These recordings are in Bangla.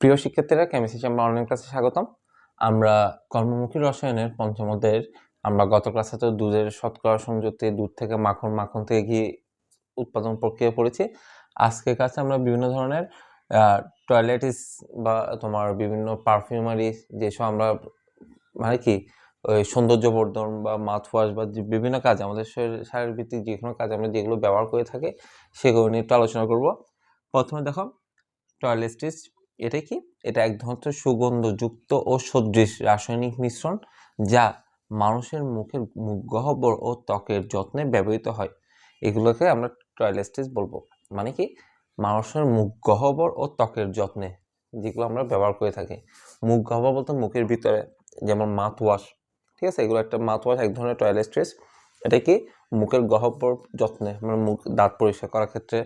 প্রিয় শিক্ষার্থীরা কেমিস্ট্রি চেম্বার অনলাইন ক্লাসে স্বাগতম। আমরা কর্মমুখী রসায়নের পঞ্চম অধ্যায়ের, আমরা গত ক্লাসে তো দুধের শতকরা সংযুক্তি, দুধ থেকে মাখন মাখন থেকে ঘি উৎপাদন প্রক্রিয়া পড়েছি। আজকের কাছে আমরা বিভিন্ন ধরনের টয়লেটিস বা তোমার বিভিন্ন পারফিউমারি যেসব আমরা মানে কি, ওই সৌন্দর্যবর্ধন বা মাউথ ওয়াশ বা বিভিন্ন কাজ আমাদের শরীর শারীরভিত্তিক যে কোনো কাজ আমরা যেগুলো ব্যবহার করে থাকি, সেগুলো নিয়ে একটু আলোচনা করব। প্রথমে দেখো টয়লেস্টিস এটা কি? এটা এক ধরনের সুগন্ধযুক্ত ও সদৃশ রাসায়নিক মিশ্রণ যা মানুষের মুখের মুখ গহ্বর ও ত্বকের যত্নে ব্যবহৃত হয়। এগুলোকে আমরা টয়লেস্টিস বলব। মানে কি? মানুষের মুখ গহ্বর ও ত্বকের যত্নে যেগুলো আমরা ব্যবহার করে থাকি। মুখ গহ্বর বলতে মুখের ভিতরে যেমন মাউথ ওয়াশ ঠিক আছে? এগুলো একটা মাউথ ওয়াশ এক ধরনের টয়লেস্ট্রিস এটা কি? মুখের গহ্বর যত্নে মানে মুখ দাঁত পরিষ্কার করার ক্ষেত্রে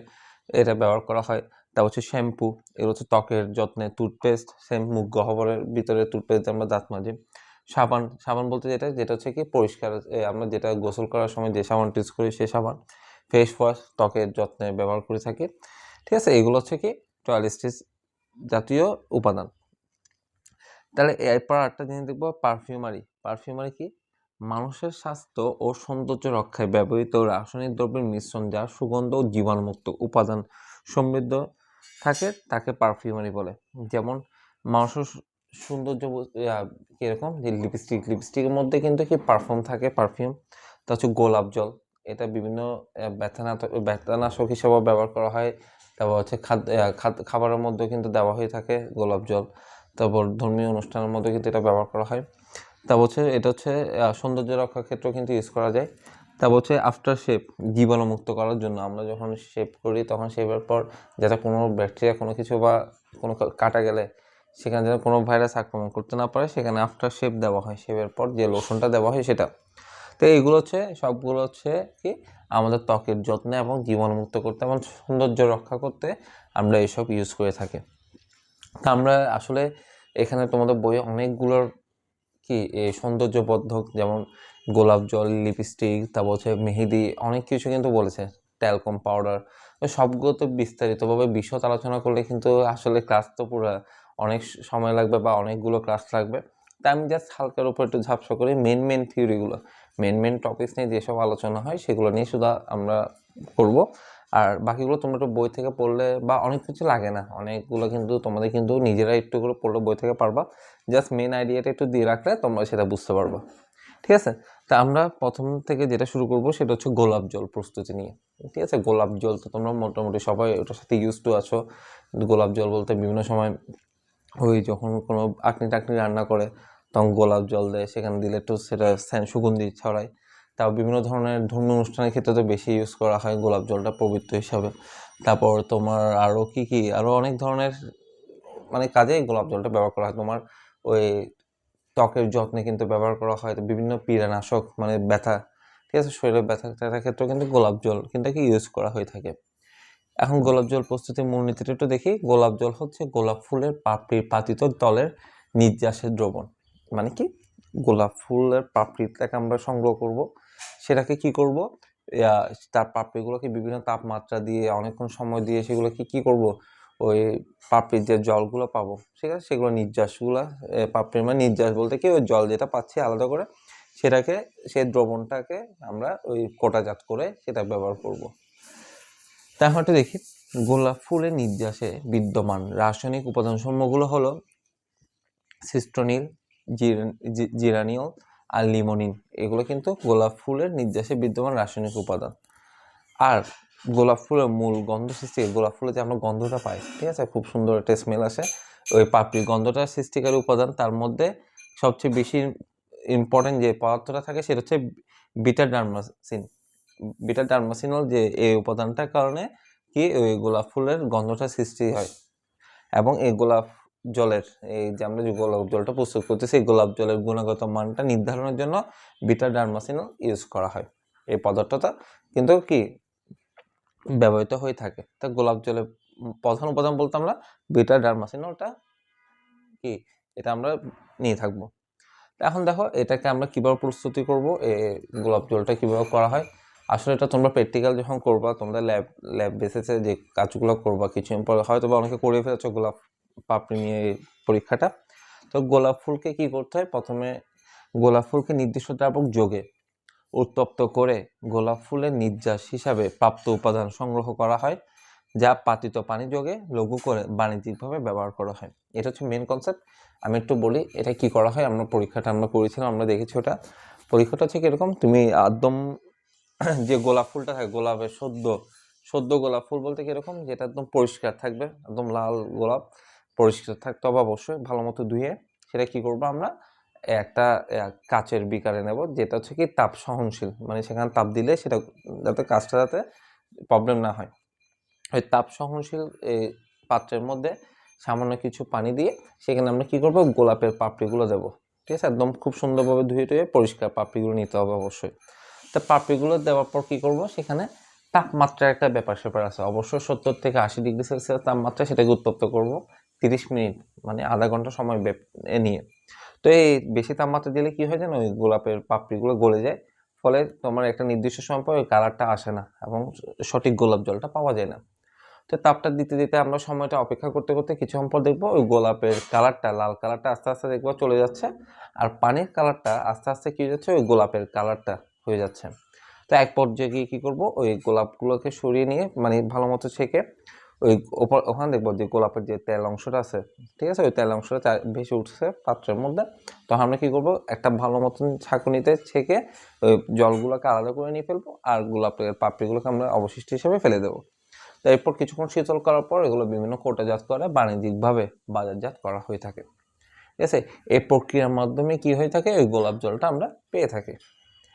এটা ব্যবহার করা হয়। তারপর হচ্ছে শ্যাম্পু, এগুলো হচ্ছে ত্বকের যত্নে টুথপেস্ট সেম মুখ গহ্বরের ভিতরে টুথপেস্ট আমরা দাঁত মাজি। সাবান সাবান বলতে যেটা যেটা হচ্ছে কি পরিষ্কার আমরা যেটা গোসল করার সময় যে সাবান ইউজ করি সে সাবান। ফেস ওয়াশ ত্বকের যত্নে ব্যবহার করে থাকি। ঠিক আছে? এগুলো হচ্ছে কি টয়লেস্টিস জাতীয় উপাদান। তাহলে এরপর আরেকটা জিনিস দেখব পারফিউমারি পারফিউমারি কি? মানুষের স্বাস্থ্য ও সৌন্দর্য রক্ষায় ব্যবহৃত রাসায়নিক দ্রব্যের মিশ্রণ যা সুগন্ধ ও জীবাণুমুক্ত উপাদান সমৃদ্ধ থাকে তাকে পারফিউমারি বলে। যেমন মানুষের সৌন্দর্য কীরকম? যে লিপস্টিক লিপস্টিকের মধ্যে কিন্তু কি পারফিউম থাকে পারফিউম তা হচ্ছে গোলাপ জল। এটা বিভিন্ন আহ, ব্যথানাশক হিসেবেও ব্যবহার করা হয়। তারপর হচ্ছে খাদ্য খাবারের মধ্যেও কিন্তু দেওয়া হয়ে থাকে গোলাপ জল। তারপর ধর্মীয় অনুষ্ঠানের মধ্যে কিন্তু এটা ব্যবহার করা হয়। তারপর হচ্ছে এটা হচ্ছে সৌন্দর্য রক্ষার ক্ষেত্রেও কিন্তু ইউজ করা যায়। তারপর হচ্ছে আফটার শেপ জীবাণুমুক্ত করার জন্য আমরা যখন শেপ করি তখন শেপের পর যাতে কোনো ব্যাকটেরিয়া কোনো কিছু বা কোনো কাটা গেলে সেখানে যেন কোনো ভাইরাস আক্রমণ করতে না পারে, সেখানে আফটার শেপ দেওয়া হয়। শেপের পর যে লোশনটা দেওয়া হয় সেটা। তো এইগুলো হচ্ছে, সবগুলো হচ্ছে কি আমাদের ত্বকের যত্নে এবং জীবাণুমুক্ত করতে এবং সৌন্দর্য রক্ষা করতে আমরা এসব ইউজ করে থাকি। তা আমরা আসলে এখানে তোমাদের বইয়ে অনেকগুলোর কি সৌন্দর্যবর্ধক যেমন গোলাপ জল লিপস্টিক তারপর হচ্ছে মেহেদি, অনেক কিছু কিন্তু বলেছে ট্যালকম পাউডার সবগুলো তো বিস্তারিতভাবে বিশদ আলোচনা করলে কিন্তু আসলে ক্লাস তো পুরো অনেক সময় লাগবে বা অনেকগুলো ক্লাস লাগবে। তাই আমি জাস্ট হালকার উপর একটু ঝাপসা করি মেন মেন থিওরিগুলো মেন মেন টপিকস নিয়ে যেসব আলোচনা হয়, সেগুলো নিয়ে শুধু আমরা করব আর বাকিগুলো তোমরা একটু বই থেকে পড়লে বা অনেক কিছু লাগে না, অনেকগুলো কিন্তু তোমাদের কিন্তু নিজেরা একটু করে পড়লে বই থেকে পারবা। জাস্ট মেন আইডিয়াটা একটু দিয়ে রাখলে তোমরা সেটা বুঝতে পারবা। ঠিক আছে? তা আমরা প্রথম থেকে যেটা শুরু করব সেটা হচ্ছে গোলাপ জল প্রস্তুতি নিয়ে। ঠিক আছে? গোলাপ জল তো তোমরা মোটামুটি সবাই ওটার সাথে ইউজ টু আছো। গোলাপ জল বলতে বিভিন্ন সময় ওই যখন কোনো আকনি টাকনি রান্না করে, তখন গোলাপ জল দেয়, সেখানে দিলে একটু সেটা স্যান সুগন্ধি ছড়ায়। তাও বিভিন্ন ধরনের ধর্মীয় অনুষ্ঠানের ক্ষেত্রে তো বেশি ইউজ করা হয় গোলাপ জলটা পবিত্র হিসাবে। তারপর তোমার আরও কি কি? আরও অনেক ধরনের মানে কাজে গোলাপ জলটা ব্যবহার করা হয়। তোমার ওই ত্বকের যত্নে কিন্তু ব্যবহার করা হয়। তো বিভিন্ন পীড়ানাশক মানে ব্যথা, ঠিক আছে? শরীরের ব্যথা ট্যাথার ক্ষেত্রেও কিন্তু গোলাপ জল কিন্তু ইউজ করা হয়ে থাকে। এখন গোলাপ জল প্রস্তুতির মূলনীতিটা একটু দেখি। গোলাপ জল হচ্ছে গোলাপ ফুলের পাপড়ির পাতিত তলের নির্যাসের দ্রবণ। মানে কি? গোলাপ ফুলের পাপড়িটাকে আমরা সংগ্রহ করব। সেটাকে কি করব? তার পাপড়িগুলোকে বিভিন্ন তাপমাত্রা দিয়ে, অনেকক্ষণ সময় দিয়ে সেগুলোকে কি করব? ওই পাপড়ির যে জলগুলো পাবো, ঠিক আছে? সেগুলো নির্যাসগুলো পাপড়ির মানে নির্যাস বলতে কি? ওই জল যেটা পাচ্ছি আলাদা করে, সেটাকে, সেই দ্রবণটাকে আমরা ওই কোটাজাত করে সেটা ব্যবহার করব। একটু দেখি, গোলাপ ফুলের নির্যাসে বিদ্যমান রাসায়নিক উপাদানসমূহগুলো হলো সিস্টোনিল জিরানিয়ল আর লিমোনিন এগুলো কিন্তু গোলাপ ফুলের নির্যাসে বিদ্যমান রাসায়নিক উপাদান। আর গোলাপ ফুলের মূল গন্ধ সৃষ্টি গোলাপ ফুলে যে আমরা গন্ধটা পাই, ঠিক আছে? খুব সুন্দর একটা স্মেল আসে। ওই পাপড়ি গন্ধটা সৃষ্টিকারী উপাদান, তার মধ্যে সবচেয়ে বেশি ইম্পর্টেন্ট যে পদার্থটা থাকে, সেটা হচ্ছে বিটা ডার্মাসিন বিটা ডার্মাসিনল যে এই উপাদানটার কারণে কি ওই গোলাপ ফুলের গন্ধটা সৃষ্টি হয়। এবং এই গোলাপ জলের, এই যে আমরা যে গোলাপ জলটা প্রস্তুত করতেছি এই গোলাপ জলের গুণগত মানটা নির্ধারণের জন্য বিটা ডার্মাসিনল ইউজ করা হয়। এই পদার্থটা কিন্তু কি ব্যবহৃত হয়ে থাকে। তা গোলাপ জলের প্রধান উপাদান বলতে আমরা বিটা ডার্মাসিনলটা কি? এটা আমরা নিয়ে থাকব। এখন দেখো এটাকে আমরা কীভাবে প্রস্তুতি করব এই গোলাপ জলটা কীভাবে করা হয়। আসলে এটা তোমরা প্র্যাকটিক্যাল যখন করবা, তোমরা ল্যাব ল্যাব বেসিসে যে কাজগুলো করবা কিছুদিন পরে হয়তো বা অনেকে করে ফেলেছো গোলাপ পাপড়ি নিয়ে পরীক্ষাটা। তো গোলাপ ফুলকে কি করতে হয়? প্রথমে গোলাপ ফুলকে নির্দিষ্ট দ্রাবক যোগে উত্তপ্ত করে গোলাপ ফুলের নির্যাস হিসাবে প্রাপ্ত উপাদান সংগ্রহ করা হয়, যা পাতিত পানি যোগে লঘু করে বাণিজ্যিকভাবে ব্যবহার করা হয়। এটা হচ্ছে মেন কনসেপ্ট আমি একটু বলি, এটা কি করা হয়? আমরা পরীক্ষাটা আমরা করেছিলাম, আমরা দেখেছি ওটা। পরীক্ষাটা হচ্ছে কীরকম? তুমি একদম যে গোলাপ ফুলটা থাকে গোলাপের সদ্য সদ্য গোলাপ ফুল বলতে কীরকম? যেটা একদম পরিষ্কার থাকবে, একদম লাল গোলাপ, পরিষ্কার থাকতে হবে অবশ্যই, ভালো মতো ধুয়ে। সেটা কি করব আমরা? একটা কাচের বিকারে নেব, যেটা হচ্ছে কি তাপ সহনশীল। মানে সেখানে তাপ দিলে সেটা, যাতে কাজটা যাতে প্রবলেম না হয়। ওই তাপ সহনশীল পাত্রের মধ্যে সামান্য কিছু পানি দিয়ে সেখানে আমরা কি করব? গোলাপের পাপড়িগুলো দেবো। ঠিক আছে? একদম খুব সুন্দরভাবে ধুয়ে টুয়ে পরিষ্কার পাপড়িগুলো নিতে হবে অবশ্যই। তা পাপড়িগুলো দেওয়ার পর কি করব? সেখানে তাপমাত্রার একটা ব্যাপার স্যাপার আছে। অবশ্যই সত্তর থেকে আশি ডিগ্রি সেলসিয়াস তাপমাত্রা সেটাকে উত্তপ্ত করব। তিরিশ মিনিট মানে আধা ঘণ্টা সময় নিয়ে। তো এই বেশি তাপমাত্রা দিলে কি হয় জানো ওই গোলাপের পাপড়িগুলো গলে যায়, ফলে তোমার একটা নির্দিষ্ট সময় পর ওই কালারটা আসে না এবং সঠিক গোলাপ জলটা পাওয়া যায় না। তো তাপটা দিতে দিতে আমরা সময়টা অপেক্ষা করতে করতে কিছুক্ষণ পর দেখব ওই গোলাপের কালারটা, লাল কালারটা আস্তে আস্তে দেখব চলে যাচ্ছে আর পানির কালারটা আস্তে আস্তে কী যাচ্ছে ওই গোলাপের কালারটা হয়ে যাচ্ছে। তো এক পর্যায়ে গিয়ে কী করব? ওই গোলাপগুলোকে সরিয়ে নিয়ে মানে ভালো মতো ছেঁকে ওই ওখানে দেখব যে গোলাপের যে তেল অংশটা আছে, ঠিক আছে? ওই তেল অংশটা ভেসে উঠছে পাত্রের মধ্যে। তখন আমরা কী করব? একটা ভালো মতন ছাঁকুনিতে ছেঁকে ওই জলগুলোকে আলাদা করে নিয়ে ফেলব আর গোলাপের পাপড়িগুলোকে আমরা অবশিষ্ট হিসেবে ফেলে দেবো। তো এরপর কিছুক্ষণ শীতল করার পর এগুলো বিভিন্ন কোটাজাত করে বাণিজ্যিকভাবে বাজারজাত করা হয়ে থাকে। ঠিক আছে? এই প্রক্রিয়ার মাধ্যমে কি হয়ে থাকে? ওই গোলাপ জলটা আমরা পেয়ে থাকি।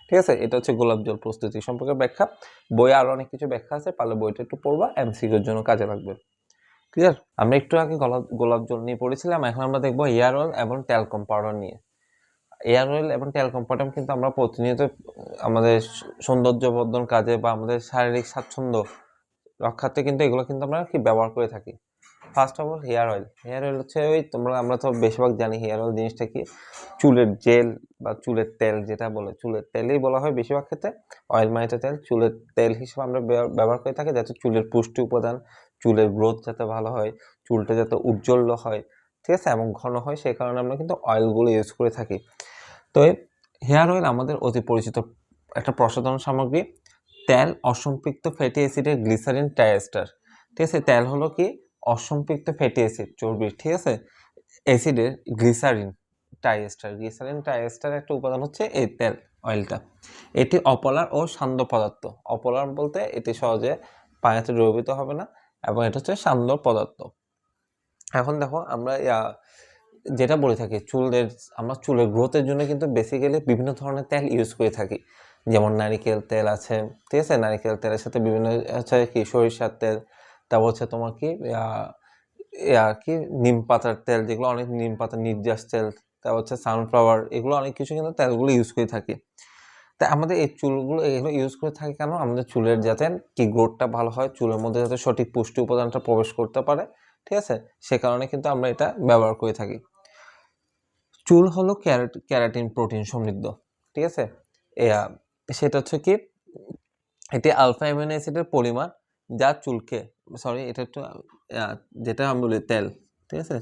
ঠিক আছে? এটা হচ্ছে গোলাপ জল প্রস্তুতি সম্পর্কে ব্যাখ্যা। বই আরও অনেক কিছু ব্যাখ্যা আছে, পারলে বইটা একটু পড়বা এমসিকিউর জন্য কাজে লাগবে। ক্লিয়ার আমরা একটু আগে গোলাপ গোলাপ জল নিয়ে পড়েছিলাম, এখন আমরা দেখব এয়ার অয়েল এবং ট্যালকম পাউডার নিয়ে। এয়ার অয়েল এবং ট্যালকম পাউডার কিন্তু আমরা প্রতিনিয়ত আমাদের সৌন্দর্য বর্ধন কাজে বা আমাদের শারীরিক স্বাচ্ছন্দ্য রক্ষার্থে কিন্তু এগুলো কিন্তু আমরা কি ব্যবহার করে থাকি। First of all hair oil hair oil হচ্ছে ওই তোমরা, আমরা তো বেশিরভাগ জানি হেয়ার অয়েল জিনিসটা কি? চুলের জেল বা চুলের তেল যেটা বলে, চুলের তেলেই বলা হয় বেশিরভাগ ক্ষেত্রে। অয়েল মাইটা তেল। চুলের তেল হিসেবে আমরা ব্যবহার করে থাকি যাতে চুলের পুষ্টি উপাদান, চুলের গ্রোথ যাতে ভালো হয়, চুলটা যাতে উজ্জ্বল হয়, ঠিক আছে? এবং ঘন হয়, সেই কারণে আমরা কিন্তু অয়েলগুলো ইউজ করে থাকি। তো হেয়ার অয়েল আমাদের অতি পরিচিত একটা প্রসাধন সামগ্রী। তেল অসম্পৃক্ত ফ্যাটি অ্যাসিডের গ্লিসারিন ট্রাইএস্টার ঠিক আছে, তেল হলো কি? অসম্পৃক্ত ফ্যাটি অ্যাসিড চর্বি, ঠিক আছে? অ্যাসিডের গ্লিসারিন ট্রাইএস্টার গ্লিসারিন ট্রাইএস্টার একটা উপাদান হচ্ছে এই তেল অয়েলটা এটি অপলার ও সান্দ্র পদার্থ। অপলার বলতে এটি সহজে পানিতে দ্রবীভূত হবে না এবং এটা হচ্ছে সান্দ্র পদার্থ। এখন দেখো, আমরা যেটা বলে থাকি, চুলের, আমরা চুলের গ্রোথের জন্য কিন্তু বেসিক্যালি বিভিন্ন ধরনের তেল ইউজ করে থাকি। যেমন নারিকেল তেল আছে ঠিক আছে? নারিকেল তেলের সাথে বিভিন্ন হচ্ছে কি সরিষার তেল তারপর হচ্ছে তোমার কি ইয়া কি নিম পাতার তেল যেগুলো অনেক নিম পাতার নির্যাস তেল তারপর হচ্ছে সানফ্লাওয়ার এগুলো অনেক কিছু কিন্তু তেলগুলো ইউজ করে থাকি। তাই আমাদের এই চুলগুলো এগুলো ইউজ করে থাকি কেন? আমাদের চুলের যাতে কি গ্রোথটা ভালো হয় চুলের মধ্যে যাতে সঠিক পুষ্টি উপাদানটা প্রবেশ করতে পারে ঠিক আছে? সে কারণে কিন্তু আমরা এটা ব্যবহার করে থাকি। চুল হলো ক্যারেট ক্যারাটিন প্রোটিন সমৃদ্ধ ঠিক আছে? এয়া, সেটা হচ্ছে কি এটি আলফা অ্যামিনো অ্যাসিডের পরিমাণ যা চুলকে সরি এটা একটু যেটা আমি বলি তেল, ঠিক আছে?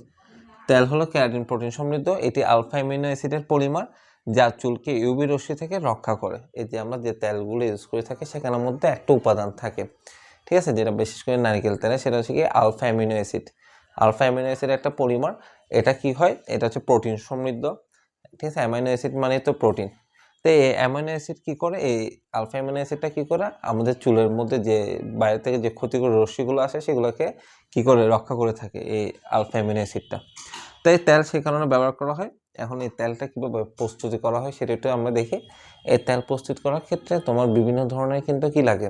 তেল হলো ক্যারাটিন, প্রোটিন সমৃদ্ধ, এটি আলফা অ্যামিনো অ্যাসিডের পরিমাণ যা চুলকে ইউবি রশ্মি থেকে রক্ষা করে। এই যে আমরা যে তেলগুলো ইউজ করে থাকি, সেখানের মধ্যে একটা উপাদান থাকে, ঠিক আছে? যেটা বিশেষ করে নারিকেল তেলে, সেটা হচ্ছে কি alpha amino acid. Alpha amino অ্যাসিডের একটা পরিমাণ, এটা কি হয়? এটা হচ্ছে প্রোটিন সমৃদ্ধ, ঠিক আছে? অ্যামাইনো অ্যাসিড মানে তো প্রোটিন। তো এই অ্যামাইনো অ্যাসিড কী করে? এই আলফা অ্যামিনো অ্যাসিডটা কী করে? আমাদের চুলের মধ্যে যে বাইরে থেকে যে ক্ষতিকর রশ্মিগুলো আসে, সেগুলোকে কী করে রক্ষা করে থাকে এই আলফা অ্যামিনো অ্যাসিডটা? তাই তেল সে কারণে ব্যবহার করা হয়। এখন এই তেলটা কীভাবে প্রস্তুতি করা হয় সেটা একটু আমরা দেখি। এই তেল প্রস্তুত করার ক্ষেত্রে তোমার বিভিন্ন ধরনের কিন্তু কি লাগে?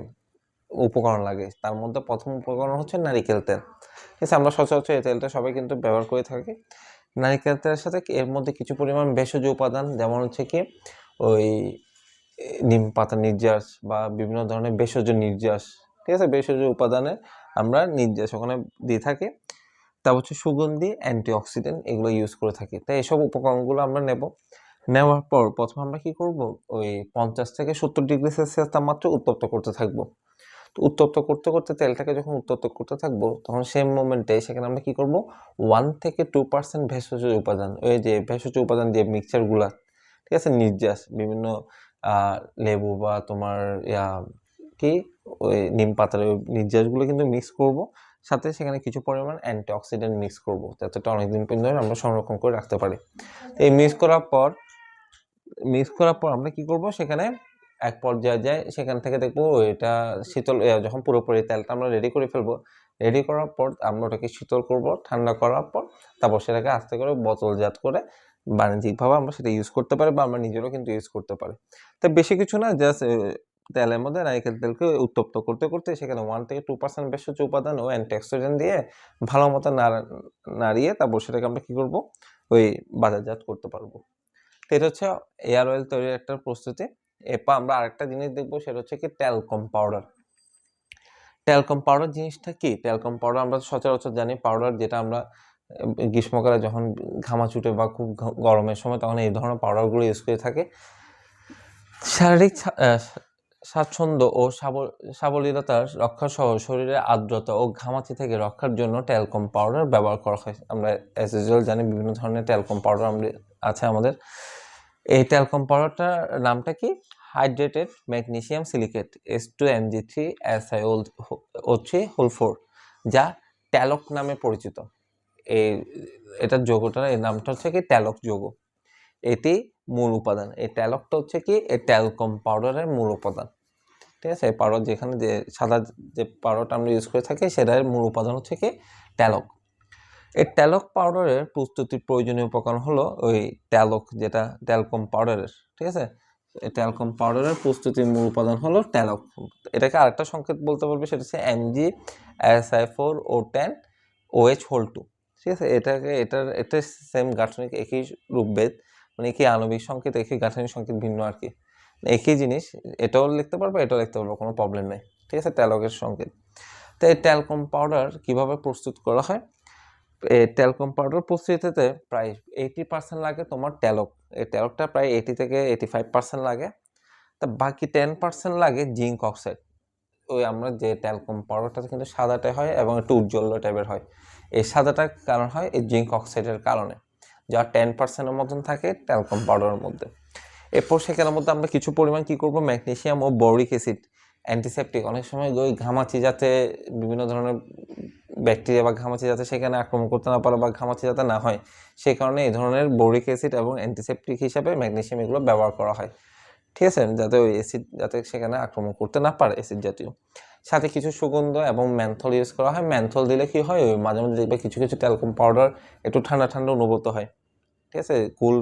উপকরণ লাগে। তার মধ্যে প্রথম উপকরণ হচ্ছে নারিকেল তেল। ঠিক আছে, আমরা সচরাচর এই তেলটা সবাই কিন্তু ব্যবহার করে থাকি। নারিকেল তেলের সাথে এর মধ্যে কিছু পরিমাণ ভেষজ উপাদান, যেমন হচ্ছে কি ওই নিম পাতা নির্যাস বা বিভিন্ন ধরনের ভেষজ নির্যাস, ঠিক আছে? ভেষজ উপাদানে আমরা নির্যাস ওখানে দিয়ে থাকি। তারপর হচ্ছে সুগন্ধি, অ্যান্টিঅক্সিডেন্ট এগুলো ইউজ করে থাকি। তাই এসব উপকরণগুলো আমরা নেব। নেওয়ার পর প্রথমে আমরা কি করব? ওই পঞ্চাশ থেকে সত্তর ডিগ্রি সেলসিয়াস তাপমাত্রা উত্তপ্ত করতে থাকব। তো উত্তপ্ত করতে করতে তেলটাকে যখন উত্তপ্ত করতে থাকব, তখন সেই মোমেন্টে সেখানে আমরা কি করব? ওয়ান থেকে টু পার্সেন্ট ভেষজ উপাদান। ওই যে ভেষজ উপাদান দিয়ে মিক্সচারগুলা ঠিক আছে? নির্যাস, বিভিন্ন লেবু বা তোমার, ইয়া, কি? ওই নিম পাতার ওই নির্যাসগুলো কিন্তু মিক্স করব। সাথে সেখানে কিছু পরিমাণ অ্যান্টিঅক্সিডেন্ট মিক্স করব। যাতে অনেকদিন পর্যন্ত আমরা সংরক্ষণ করে রাখতে পারি। এই মিক্স করার পর মিক্স করার পর আমরা কি করব? সেখানে এক পর্যায়ে যায় সেখান থেকে দেখব এটা শীতল যখন পুরোপুরি তেলটা আমরা রেডি করে ফেলব রেডি করার পর আমরা ওটাকে শীতল করব, ঠান্ডা করার পর তারপর সেটাকে আস্তে করে বোতলজাত করে বাণিজ্যিকভাবে আমরা সেটা ইউজ করতে পারি বা আমরা নিজেরও কিন্তু ইউজ করতে পারি। তো বেশি কিছু না জাস্ট তেলের মধ্যে নারকেল তেলকে উত্তপ্ত করতে করতে সেখানে ওয়ান থেকে টু পার্সেন্ট বেশ ভেষজ উপাদান ও অ্যান্টিঅক্সিডেন্ট দিয়ে ভালো মতো নাড়া- নাড়িয়ে তারপর সেটাকে আমরা কী করব? ওই বাজারজাত করতে পারব। তো এটা হচ্ছে এয়ার অয়েল তৈরির একটা প্রস্তুতি। এরপর আমরা আরেকটা জিনিস দেখব, সেটা হচ্ছে কি ট্যালকম পাউডার ট্যালকম পাউডার জিনিসটা কি? ট্যালকম পাউডার আমরা সচরাচর জানি পাউডার যেটা আমরা গ্রীষ্মকালে যখন ঘামা ছুটে বা খুব গরমের সময়, তখন এই ধরনের পাউডারগুলো ইউজ করে থাকে। শারীরিক স্বাচ্ছন্দ্য ও সাবল- সাবলীলতার রক্ষা সহ শরীরের আর্দ্রতা ও ঘামাচি থেকে রক্ষার জন্য ট্যালকম পাউডার ব্যবহার করা হয়। আমরা অ্যাজ ইউজুয়াল জানি বিভিন্ন ধরনের ট্যালকম পাউডার আছে আমাদের। এই ট্যালকম পাউডারটার নামটা কি? Hydrated magnesium silicate S two M G three S I O three whole four যা ট্যালক নামে পরিচিত। এই এটার যৌগটার এই নামটা হচ্ছে কি ট্যালক যোগ। এটি মূল উপাদান। এই ট্যালকটা হচ্ছে কি, এই ট্যালকম পাউডারের মূল উপাদান। ঠিক আছে? এই পাউডার যেখানে যে সাদা যে পাউডারটা আমরা ইউজ করে থাকি, সেটার মূল উপাদান হচ্ছে কি ট্যালক এই ট্যালক পাউডারের প্রস্তুতির প্রয়োজনীয় উপকরণ হলো ওই ট্যালক যেটা ট্যালকম পাউডারের। ঠিক আছে? এই ট্যালকম পাউডারের প্রস্তুতির মূল উপাদান হলো ট্যালক এটাকে আরেকটা সংকেত বলতে পারবে, সেটা হচ্ছে MG S I four O ten OH whole two ঠিক আছে? এটাকে, এটার এটা সেম গাঠনিক একই রূপভেদ মানে একই আণবিক সংকেত, একই গাঠনিক সংকেত ভিন্ন আর কি। একই জিনিস, এটাও লিখতে পারব, এটাও লিখতে পারব, কোনো প্রবলেম নেই। ঠিক আছে? ট্যালকের সংকেত। তো এই ট্যালকম পাউডার কীভাবে প্রস্তুত করা হয়? এই ট্যালকম পাউডার প্রস্তুতিতে প্রায় এইটি পার্সেন্ট লাগে তোমার ট্যালক। এই ট্যালকটা প্রায় এইটি থেকে এইটি ফাইভ পার্সেন্ট লাগে। তা বাকি টেন পার্সেন্ট লাগে জিঙ্ক অক্সাইড। ওই আমরা যে ট্যালকম পাউডারটা কিন্তু সাদাটে হয় এবং একটু উজ্জ্বল টাইপের হয়। এই সাদাটার কারণ হয় এই জিঙ্ক অক্সাইডের কারণে, যা টেন পার্সেন্টের মতন থাকে ট্যালকম পাউডারের মধ্যে। এরপর সেখানের মধ্যে আমরা কিছু পরিমাণ কি করব? ম্যাগনেসিয়াম ও বরিক অ্যাসিড অ্যান্টিসেপটিক অনেক সময় ওই ঘামাচি যাতে বিভিন্ন ধরনের ব্যাকটেরিয়া বা ঘামাচি যাতে সেখানে আক্রমণ করতে না পারে বা ঘামাচি যাতে না হয় সেই কারণে এই ধরনের বোরিক অ্যাসিড এবং অ্যান্টিসেপটিক হিসাবে ম্যাগনেসিয়াম এগুলো ব্যবহার করা হয়। ঠিক আছে? যাতে ওই অ্যাসিড যাতে সেখানে আক্রমণ করতে না পারে অ্যাসিড জাতীয়। সাথে কিছু সুগন্ধ এবং ম্যান্থল ইউজ করা হয়। ম্যান্থল দিলে কি হয়? ওই মাঝে মাঝে দেখবে কিছু কিছু ট্যালকম পাউডার একটু ঠান্ডা ঠান্ডা অনুভূত হয়। ঠিক আছে? কুল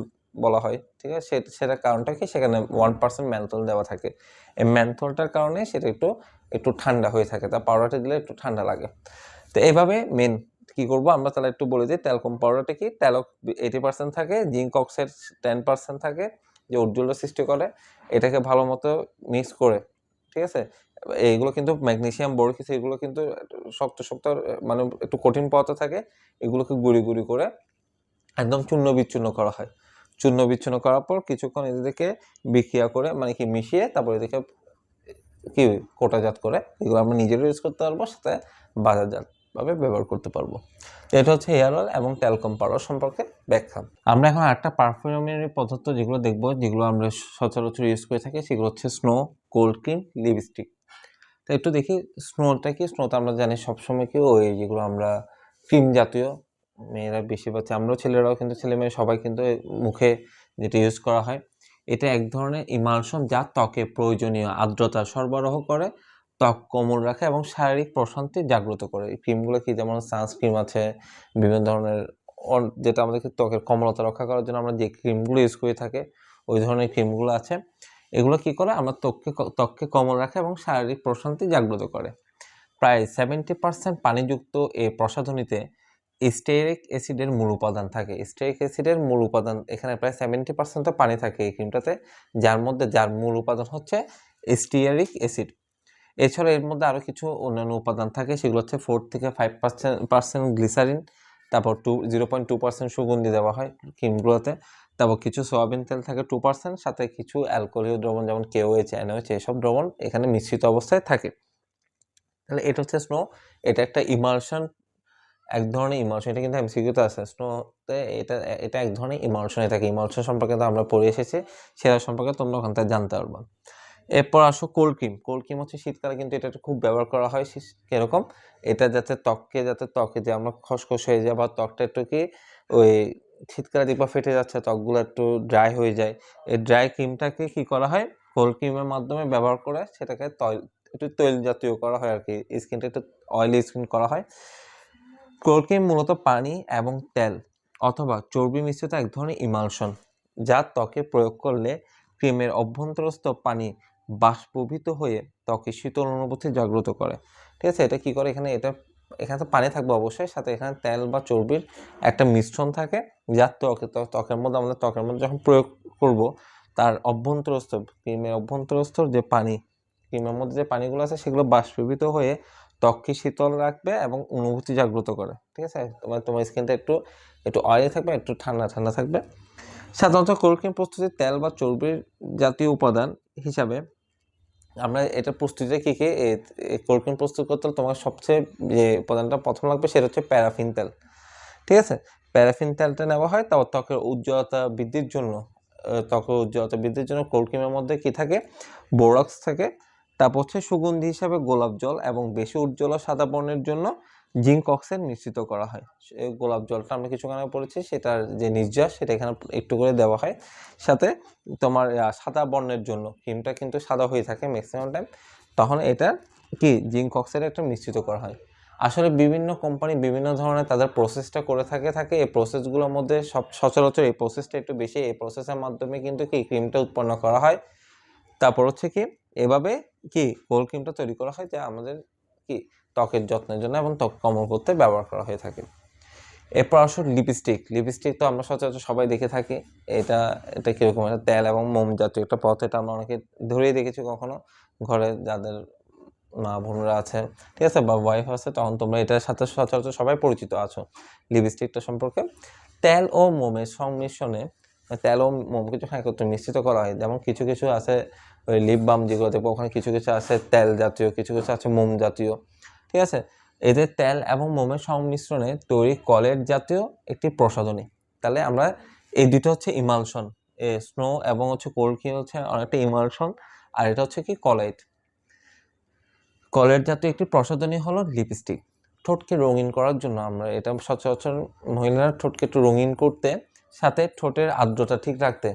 বলা হয়। ঠিক আছে? সেটার কারণটা কি? সেখানে ওয়ান পার্সেন্ট ম্যান্থল দেওয়া থাকে। এই ম্যান্থলটার কারণে সেটা একটু একটু ঠান্ডা হয়ে থাকে। তা পাউডারটা দিলে একটু ঠান্ডা লাগে। তো এইভাবে মেন কি করব? আমরা তাহলে একটু বলে দিই। ট্যালকম পাউডারটা কি? ট্যালক এইটি পার্সেন্ট থাকে জিঙ্ক অক্সাইড টেন পার্সেন্ট থাকে। যে উজ্জ্বল সৃষ্টি করে, এটাকে ভালো মতো মিক্স করে, ঠিক আছে? এইগুলো কিন্তু ম্যাগনেশিয়াম বড় কিছু এগুলো কিন্তু শক্ত শক্ত মানে একটু কঠিন পদার্থ থাকে, এগুলোকে গুঁড়ি গুঁড়ি করে একদম চূর্ণ বিচ্ছূর্ণ করা হয়। চূর্ণ বিচ্ছূর্ণ করার পর কিছুক্ষণ এদেরকে বিক্রিয়া করে মানে কি মিশিয়ে তারপর এদেরকে কি কোটাজাত করে, এগুলো আমরা নিজেরও ইউজ করতে পারব, সাথে বাজারজাতভাবে ব্যবহার করতে পারব। তো এটা হচ্ছে হেয়ার অয়েল এবং ট্যালকম পাউডার সম্পর্কে ব্যাখ্যা। আমরা এখন একটা পারফিউমের পদার্থ যেগুলো দেখব, যেগুলো আমরা সচরাচর ইউজ করে থাকি, সেগুলো হচ্ছে স্নো কোল্ড ক্রিম লিপস্টিক তো একটু দেখি স্নোটা কি? স্নোটা আমরা জানি সবসময় কি ওই যেগুলো আমরা ক্রিম জাতীয়, মেয়েরা বেশি পাচ্ছে আমরাও ছেলেরাও কিন্তু ছেলে মেয়ে সবাই কিন্তু মুখে যেটা ইউজ করা হয়। এটা এক ধরনের ইমালশন যা ত্বকে প্রয়োজনীয় আর্দ্রতা সরবরাহ করে ত্বক কোমল রাখে এবং শারীরিক প্রশান্তি জাগ্রত করে। এই ক্রিমগুলো কি যেমন সানস্ক্রিন আছে, বিভিন্ন ধরনের যেটা আমাদেরকে ত্বকের কোমলতা রক্ষা করার জন্য আমরা যে ক্রিমগুলো ইউজ করে থাকি, ওই ধরনের ক্রিমগুলো আছে। এগুলো কি করে? আমার ত্বককে ত্বককে কোমল রাখে এবং শারীরিক প্রশান্তি জাগ্রত করে। প্রায় সেভেন্টি পার্সেন্ট পানিযুক্ত এই প্রসাধনীতে স্টেরিক অ্যাসিডের মূল উপাদান থাকে। স্টেরিক অ্যাসিডের মূল উপাদান, এখানে প্রায় সেভেন্টি পার্সেন্ট পানি থাকে এই ক্রিমটাতে যার মধ্যে, যার মূল উপাদান হচ্ছে স্টিয়ারিক অ্যাসিড এছাড়া এর মধ্যে আরও কিছু অন্যান্য উপাদান থাকে, সেগুলো হচ্ছে ফোর থেকে ফাইভ পার্সেন্ট পার্সেন্ট গ্লিসারিন তারপর two zero point two percent সুগন্ধি দেওয়া হয় ক্রিমগুলোতে তারপর কিছু সয়াবিন তেল থাকে টু পার্সেন্ট সাথে কিছু অ্যালকোহলীয় দ্রবণ যেমন কেওএইচ এনওএইচ এসব দ্রবণ এখানে মিশ্রিত অবস্থায় থাকে। তাহলে এটা হচ্ছে স্নো এটা একটা ইমালশন এক ধরনের ইমালশন এটা কিন্তু এমসিকিউতে আছে। স্নোতে এটা এটা এক ধরনের ইমালশন থাকে। ইমালশন সম্পর্কে তো আমরা পড়ে এসেছি, সেটা সম্পর্কে তোমরা ওখান থেকে জানতে পারবা। এরপর আসো কোল্ড ক্রিম কোল্ড ক্রিম হচ্ছে শীতকালে কিন্তু এটা খুব ব্যবহার করা হয় কীরকম? এটা যাতে ত্বককে, যাতে ত্বকে যে আমরা খসখস হয়ে যায় বা ত্বকটা একটু কি ওই শীতকালে দেখবা ফেটে যাচ্ছে, ত্বকগুলো একটু ড্রাই হয়ে যায়। এই ড্রাই ক্রিমটাকে কি করা হয়? কোল্ড ক্রিমের মাধ্যমে ব্যবহার করে সেটাকে তৈল, একটু তৈল জাতীয় করা হয় আর কি স্কিনটা একটু অয়েলি স্কিন করা হয়। কোল্ড ক্রিম মূলত পানি এবং তেল অথবা চর্বি মিশ্রিত এক ধরনের ইমালশন যা ত্বকে প্রয়োগ করলে ক্রিমের অভ্যন্তরস্থ পানি বাষ্পীভূত হয়ে ত্বকে শীতল অনুভূতি জাগ্রত করে। ঠিক আছে? এটা কি করে? এখানে এটা, এখানে তো পানি থাকবে অবশ্যই, সাথে এখানে তেল বা চর্বির একটা মিশ্রণ থাকে যা ত্বকে ত্বক- ত্বকের মধ্যে আমাদের, ত্বকের মধ্যে যখন প্রয়োগ করব, তার অভ্যন্তরস্থ ক্রিমের অভ্যন্তরস্থ যে পানি, ক্রিমের মধ্যে যে পানিগুলো আছে সেগুলো বাষ্পীভূত হয়ে ত্বককে শীতল রাখবে এবং অনুভূতি জাগ্রত করে। ঠিক আছে? তোমার তোমার স্কিনটা একটু একটু অয়েলি থাকবে, একটু ঠান্ডা ঠান্ডা থাকবে। সাধারণত কোল্ড ক্রিম প্রস্তুতির তেল বা চর্বির জাতীয় উপাদান হিসাবে আমরা এটা প্রস্তুতিতে কী কী? কোল্ড প্রস্তুত করতে হলে তোমার সবচেয়ে যে উপাদানটা প্রথম লাগবে সেটা হচ্ছে প্যারাফিন তেল। ঠিক আছে? প্যারাফিন তেলটা নেওয়া হয় তারপর ত্বকের উজ্জ্বলতা বৃদ্ধির জন্য ত্বকের উজ্জ্বলতা বৃদ্ধির জন্য কোল্ড ক্রিমের মধ্যে কী থাকে? বোরক্স থাকে। তারপর হচ্ছে সুগন্ধি হিসাবে গোলাপ জল এবং বেশি উজ্জ্বল সাদা বর্ণের জন্য জিঙ্ক অক্সাইড নিশ্চিত করা হয়। গোলাপ জলটা আমরা কিছুক্ষণ আগে পড়েছি, সেটার যে নির্যাস, সেটা এখানে একটু করে দেওয়া হয়। সাথে তোমার সাদা বর্ণের জন্য ক্রিমটা কিন্তু সাদা হয়ে থাকে ম্যাক্সিমাম টাইম তখন এটা কি জিঙ্ক অক্সাইড একটা নিশ্চিত করা হয়। আসলে বিভিন্ন কোম্পানি বিভিন্ন ধরনের তাদের প্রসেসটা করে থাকে থাকে এই প্রসেসগুলোর মধ্যে সব, সচরাচর এই প্রসেসটা একটু বেশি, এই প্রসেসের মাধ্যমে কিন্তু কি ক্রিমটা উৎপন্ন করা হয়। তারপর হচ্ছে কি, এভাবে কি কোল্ড ক্রিমটা তৈরি করা হয় যা আমাদের কি ত্বকের যত্নের জন্য এবং ত্বক কোমল করতে ব্যবহার করা হয়ে থাকে। এরপর আসো লিপস্টিক লিপস্টিক তো আমরা সচরাচর সবাই দেখে থাকি। এটা এটা কীরকম? একটা তেল এবং মোম জাতীয় একটা পথ। এটা আমরা অনেকে ধরেই দেখেছি কখনো। ঘরে যাদের মা বোনরা আছে, ঠিক আছে, বা ওয়াইফ আছে, তখন তোমরা এটার সাথে সচরাচর সবাই পরিচিত আছো লিপস্টিকটা সম্পর্কে। তেল ও মোমের সংমিশ্রণে, তেল ও মোমকে যখন একত্রে মিশ্রিত করা হয়, যেমন কিছু কিছু আছে ওই লিপ বাম যেগুলো দেখব, ওখানে কিছু কিছু আছে তেল জাতীয়, কিছু কিছু আছে মোম জাতীয়, ঠিক আছে? এদের তেল এবং মোমের সংমিশ্রণে তৈরি কলেট জাতীয় একটি প্রসাধনী। তাহলে আমরা এই দুটো হচ্ছে ইমালশন স্নো এবং হচ্ছে কোল্ড হচ্ছে অনেকটা ইমালশন, আর এটা হচ্ছে কি কলাইট। কলেট জাতীয় একটি প্রসাধনী হলো লিপস্টিক ঠোঁটকে রঙিন করার জন্য আমরা এটা সচরাচর মহিলারা ঠোঁটকে একটু রঙিন করতে, সাথে ঠোঁটের আর্দ্রতা ঠিক রাখতে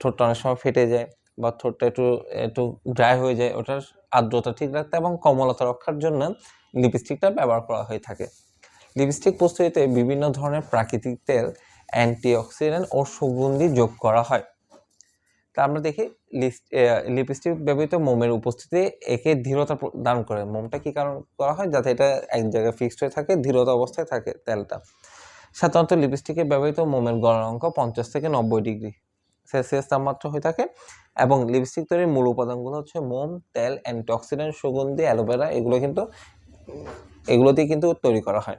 ঠোঁটটা অনেক সময় ফেটে যায় বা ঠোঁটটা একটু একটু ড্রাই হয়ে যায়, ওটার আর্দ্রতা ঠিক রাখতে এবং কমলতা রক্ষার জন্য লিপস্টিকটা ব্যবহার করা হয়ে থাকে। লিপস্টিক প্রস্তুতিতে বিভিন্ন ধরনের প্রাকৃতিক তেল অ্যান্টিঅক্সিডেন্ট ও সুগন্ধি যোগ করা হয়। তা আমরা দেখি লিপস্টিক ব্যবহৃত মোমের উপস্থিতি একে প্র- দান করে। মোমটা কি কারণ করা হয়? যাতে এটা এক জায়গায় ফিক্সড হয়ে থাকে, ধীরতা অবস্থায় থাকে তেলটা। সাধারণত লিপস্টিকে ব্যবহৃত মোমের গলনাঙ্ক পঞ্চাশ থেকে নব্বই ডিগ্রি। সেলসিয়াস তাপমাত্রা হয়ে থাকে এবং লিপস্টিক তৈরির মূল উপাদানগুলো হচ্ছে মোম, তেল অ্যান্টিঅক্সিডেন্ট সুগন্ধি, অ্যালোভেরা, এগুলো কিন্তু, এগুলো দিয়ে কিন্তু তৈরি করা হয়।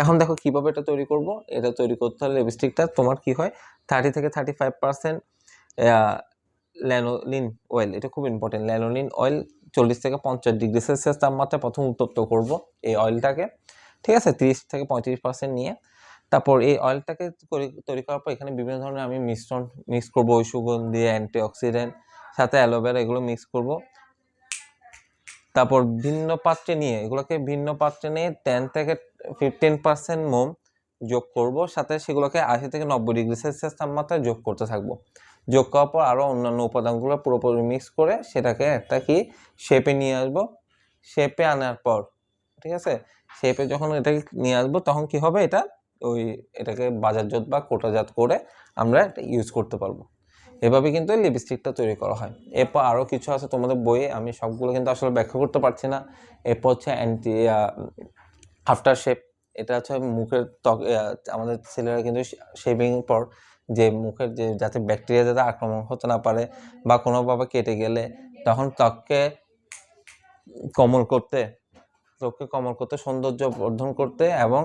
এখন দেখো কীভাবে এটা তৈরি করব? এটা তৈরি করতে হলে লিপস্টিকটা তোমার কি হয়? থার্টি থেকে thirty five percent lanolin oil এটা খুব ইম্পর্টেন্ট ল্যানোলিন অয়েল চল্লিশ থেকে পঞ্চাশ ডিগ্রি সেলসিয়াস তাপমাত্রা প্রথম উত্তপ্ত করব এই অয়েলটাকে ঠিক আছে? তিরিশ থেকে পঁয়ত্রিশ পার্সেন্ট নিয়ে। তারপর এই অয়েলটাকে তৈরি- করার পর এখানে বিভিন্ন ধরনের আমি মিশ্রণ মিক্স করব, ওই সুগন্ধি অ্যান্টিঅক্সিডেন্ট সাথে অ্যালোভেরা এগুলো মিক্স করব। তারপর ভিন্ন পাত্রে নিয়ে, এগুলোকে ভিন্ন পাত্রে নিয়ে টেন থেকে ফিফটিন পার্সেন্ট মোম যোগ করব, সাথে সেগুলোকে আশি থেকে নব্বই ডিগ্রি সেলসিয়াস তাপমাত্রায় যোগ করতে থাকব। যোগ করার পর আরও অন্যান্য উপাদানগুলো পুরোপুরি মিক্স করে সেটাকে একটা কি শেপে নিয়ে আসব। শেপে আনার পর, ঠিক আছে? শেপে যখন এটাকে নিয়ে আসব, তখন কি হবে এটা? ওই এটাকে বাজারজাত বা কোটাজাত করে আমরা এটা ইউজ করতে পারব। এভাবে কিন্তু লিপস্টিকটা তৈরি করা হয়। এরপর আরও কিছু আছে তোমাদের বইয়ে, আমি সবগুলো কিন্তু আসলে ব্যাখ্যা করতে পারছি না। এরপর হচ্ছে অ্যান্টি আফটার শেপ এটা হচ্ছে মুখের ত্বক আমাদের ছেলেরা কিন্তু শেভিং পর যে মুখের যে, যাতে ব্যাকটেরিয়া যাতে আক্রমণ হতে না পারে বা কোনোভাবে কেটে গেলে তখন ত্বককে কোমল করতে, ত্বককে কোমল করতে, সৌন্দর্য বর্ধন করতে এবং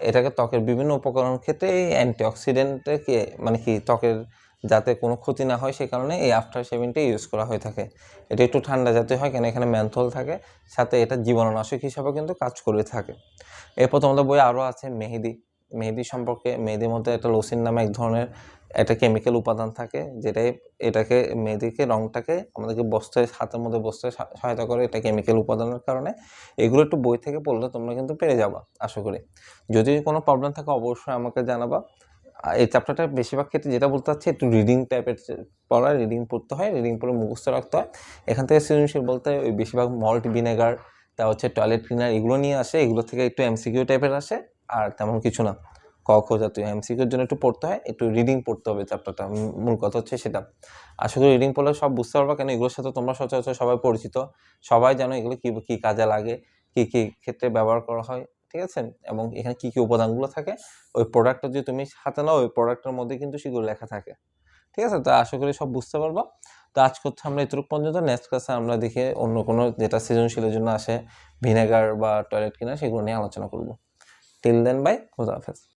এটাকে ত্বকের বিভিন্ন উপকরণ ক্ষেত্রে এই অ্যান্টিঅক্সিডেন্টকে মানে কি ত্বকের যাতে কোনো ক্ষতি না হয় সে কারণে এই আফটার শেভিংটা ইউজ করা হয়ে থাকে। এটা একটু ঠান্ডা জাতীয় হয় কেন? এখানে ম্যান্থল থাকে, সাথে এটা জীবাণুনাশক হিসাবে কিন্তু কাজ করে থাকে। এরপর তোমাদের বই আরও আছে মেহেদি। মেহেদি সম্পর্কে, মেহেদির মধ্যে একটা লোসিন নামে এক ধরনের একটা কেমিক্যাল উপাদান থাকে যেটা এটাকে মেয়েদেরকে রংটাকে আমাদেরকে বসতে হাতের মধ্যে বসতে সহায়তা করে এটা কেমিক্যাল উপাদানের কারণে। এগুলো একটু বই থেকে পড়লে তোমরা কিন্তু পেরে যাবা, আশা করি। যদি কোনো প্রবলেম থাকে অবশ্যই আমাকে জানাবা। এই চ্যাপ্টারটা বেশিরভাগ ক্ষেত্রে যেটা বলতে চাচ্ছি, একটু রিডিং টাইপের পড়া রিডিং পড়তে হয় রিডিং পড়ে মুখস্থ রাখতে হয়। এখান থেকে সৃজনশীল বলতে ওই বেশিরভাগ মল্ট ভিনেগার তা হচ্ছে টয়লেট ক্লিনার এগুলো নিয়ে আসে, এগুলো থেকে একটু এমসিকিউ টাইপের আসে, আর তেমন কিছু না। ক খ জাতীয় এমসিকিউর জন্য একটু পড়তে হয়, একটু রিডিং পড়তে হবে চ্যাপ্টারটা মূল কথা হচ্ছে সেটা। আশা করি রিডিং পড়লে সব বুঝতে পারবা কেন? এগুলোর সাথে তোমরা সচরাচর সবাই পরিচিত। সবাই জানো এগুলো কী কী কাজে লাগে, কী কী ক্ষেত্রে ব্যবহার করা হয়, ঠিক আছে? এবং এখানে কী কী উপাদানগুলো থাকে, ওই প্রোডাক্টটা যদি তুমি হাতে নাও, ওই প্রোডাক্টের মধ্যে কিন্তু সেগুলো লেখা থাকে। ঠিক আছে? তো আশা করি সব বুঝতে পারবা। তো আজ করতে আমরা এতটুকু পর্যন্ত। নেক্সট ক্লাসে আমরা দেখে অন্য কোনো যেটা সৃজনশীলের জন্য আসে, ভিনেগার বা টয়লেট কিনা সেগুলো নিয়ে আলোচনা করব। টিল দেন বাই খোদা হাফেজ।